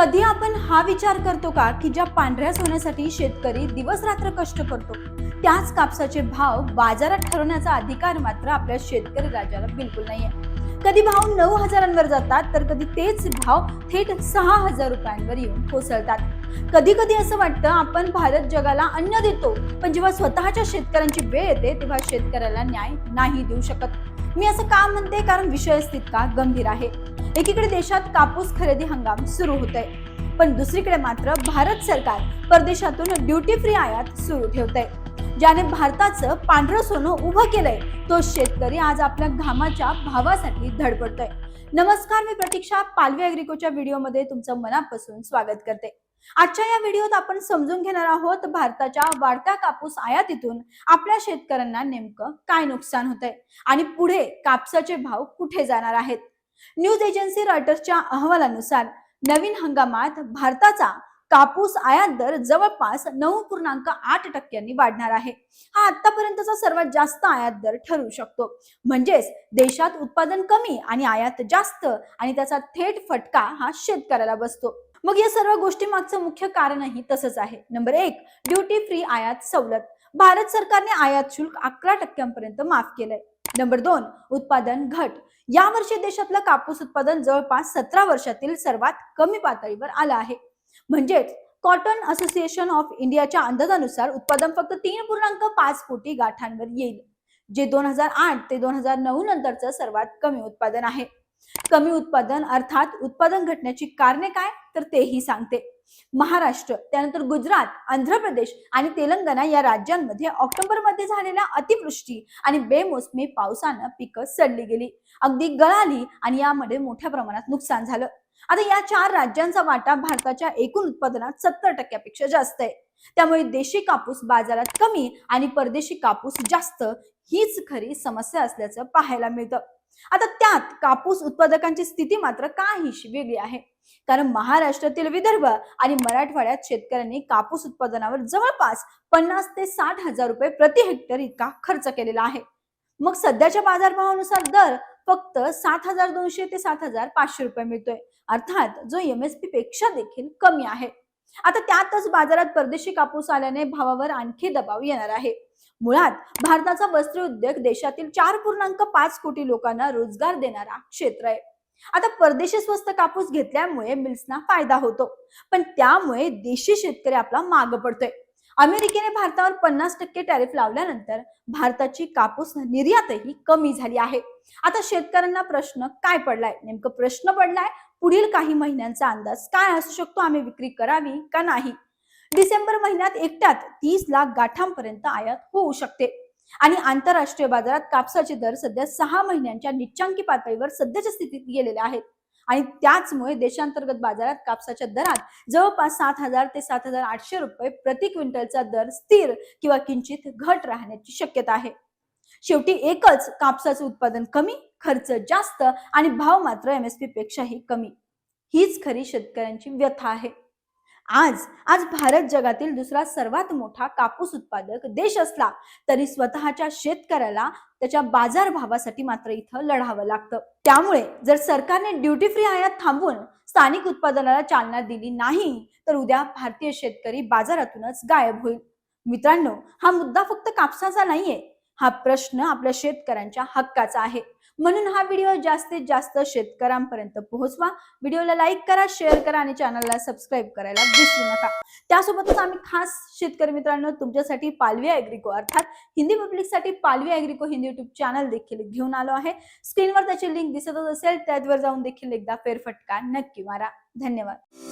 कधी आपण हा विचार करतो का की ज्या पांढऱ्या सोन्यासाठी शेतकरी दिवस रात्र कष्ट करतो त्याच कापसाचे भाव बाजारात ठरवण्याचा अधिकार मात्र आपल्या शेतकरी राजाला बिलकुल नाही आहे कधी भाव नऊ हजारांवर जातात तर कधी तेच भाव थेट सहा हजार रुपयांवर येऊन कोसळतात. कधी कधी असं वाटतं आपण भारत जगाला अन्न देतो पण जेव्हा स्वतःच्या शेतकऱ्यांची वेळ येते तेव्हा शेतकऱ्याला न्याय नाही देऊ शकत. मी असं का म्हणते? कारण विषय तितका गंभीर आहे. एकीकडे देशात कापूस खरेदी हंगाम सुरू होत आहे पण दुसरीकडे मात्र भारत सरकार परदेशातून ड्युटी फ्री आयात सुरू ठेवत आहे ज्याने भारताचं पांढरं सोनं उभं केलंय तो शेतकरी आज आपल्या घामाच्या भावासाठी धडपडतोय. नमस्कार मी प्रतीक्षा पालवी अग्रिकोच्या व्हिडिओमध्ये तुमचं मनापासून स्वागत करते. आजच्या या व्हिडिओत आपण समजून घेणार आहोत भारताच्या वाढत्या कापूस आयातीतून आपल्या शेतकऱ्यांना नेमकं काय नुकसान होत आहे आणि पुढे कापसाचे भाव कुठे जाणार आहेत? न्यूज एजन्सी रॉयटर्सच्या अहवालानुसार नवीन हंगामात भारताचा कापूस आयात दर जवळपास नऊ पूर्णांक आठ टक्क्यांनी वाढणार आहे. हा आतापर्यंतचा सर्वात जास्त आयात दर ठरू शकतो. म्हणजेच देशात उत्पादन कमी आणि आयात जास्त आणि त्याचा थेट फटका हा शेतकऱ्याला बसतो. मग या सर्व गोष्टी मागचं मुख्य कारणही तसंच आहे. नंबर एक ड्युटी फ्री आयात सवलत. भारत सरकारने आयात शुल्क अकरा टक्क्यांपर्यंत माफ केलंय. नंबर दोन उत्पादन घट. या वर्षी देशातलं कापूस उत्पादन जवळपास सतरा वर्षातील सर्वात कमी पातळीवर आलं आहे. म्हणजेच कॉटन असोसिएशन ऑफ इंडियाच्या अंदाजानुसार उत्पादन फक्त तीन पूर्णांक पाच कोटी गाठांवर येईल जे दोन हजार आठ ते दोन हजार नऊ नंतरचं सर्वात कमी उत्पादन आहे. कमी उत्पादन अर्थात उत्पादन घटण्याची कारणे काय? तर तेही सांगते. महाराष्ट्र त्यानंतर गुजरात आंध्र प्रदेश आणि तेलंगणा या राज्यांमध्ये ऑक्टोबरमध्ये झालेल्या अतिवृष्टी आणि बेमोसमी पावसानं पिकं सडली गेली. अगदी गळाली आणि यामध्ये मोठ्या प्रमाणात नुकसान झालं. आता या चार राज्यांचा वाटा भारताच्या एकूण उत्पादनात सत्तर टक्क्यापेक्षा जास्त आहे. त्यामुळे देशी कापूस बाजारात कमी आणि परदेशी कापूस जास्त हीच खरी समस्या असल्याचं पाहायला मिळतं. आता त्यात कापूस उत्पादकांची स्थिती मात्र काहीशी वेगळी आहे. कारण महाराष्ट्रातील विदर्भ आणि मराठवाड्यात शेतकऱ्यांनी कापूस उत्पादनावर जवळपास पन्नास ते साठ हजार रुपये प्रति हेक्टर इतका खर्च केलेला आहे. मग सध्याच्या बाजारभावानुसार दर फक्त सात हजार दोनशे ते सात हजार पाचशे रुपये मिळतोय. अर्थात जो एमएसपी पेक्षा देखील कमी आहे. आता त्यातच बाजारात परदेशी कापूस आल्याने भावावर आणखी दबाव येणार आहे. मुळात भारताचा वस्त्र उद्योग देशातील चार पूर्णांक पाच कोटी लोकांना रोजगार देणारा क्षेत्र आहे. आता परदेशी स्वस्त कापूस घेतल्यामुळे मिल्सना फायदा होतो. पण त्यामुळे देशी शेतकरी आपला माग पडतोय. अमेरिकेने भारतावर पन्नास टक्के टॅरिफ लावल्यानंतर भारताची कापूस निर्यातही कमी झाली आहे. आता शेतकऱ्यांना प्रश्न काय पडलाय? नेमकं प्रश्न पडलाय पुढील काही महिन्यांचा अंदाज काय असू शकतो? आम्ही विक्री करावी का नाही? डिसेंबर महिन्यात एकट्यात तीस लाख गाठांपर्यंत आयात होऊ शकते. आणि आंतरराष्ट्रीय बाजारात कापसाचे दर सध्या सहा महिन्यांच्या निच्चांकी पातळीवर सध्याच्या स्थितीत गेलेले आहेत. आणि त्याचमुळे देशांतर्गत बाजारात कापसाच्या दरात जवळपास सात हजार ते सात हजार आठशे रुपये प्रति क्विंटलचा दर स्थिर किंवा किंचित घट राहण्याची शक्यता आहे. शेवटी एकच कापसाचं उत्पादन कमी खर्च जास्त आणि भाव मात्र एमएसपी पेक्षाही कमी. हीच खरी शेतकऱ्यांची व्यथा आहे. आज आज भारत जगातील दुसरा सर्वात मोठा कापूस उत्पादक देश असला तरी स्वतःच्या शेतकऱ्याला त्याच्या बाजारभावासाठी मात्र इथं लढावं लागतं. त्यामुळे जर सरकारने ड्युटी फ्री आयात थांबवून स्थानिक उत्पादनाला चालना दिली नाही तर उद्या भारतीय शेतकरी बाजारातूनच गायब होईल. मित्रांनो हा मुद्दा फक्त कापसाचा नाहीये हा प्रश्न आपल्या शेतकऱ्यांच्या हक्काचा आहे. म्हणून हा व्हिडिओ जास्तीत जास्त शेतकऱ्यांपर्यंत पोहोचवा. व्हिडिओला लाईक करा शेअर करा आणि चॅनलला सबस्क्राईब करायला विसरू नका. त्यासोबतच आम्ही खास शेतकरी मित्रांनो तुमच्यासाठी पालवी अॅग्रिको अर्थात हिंदी पब्लिकसाठी पालवी अॅग्रिको हिंदी युट्यूब चॅनल देखील घेऊन आलो आहे. स्क्रीनवर त्याची लिंक दिसतच असेल त्यावर जाऊन देखील एकदा फेरफटका नक्की मारा. धन्यवाद.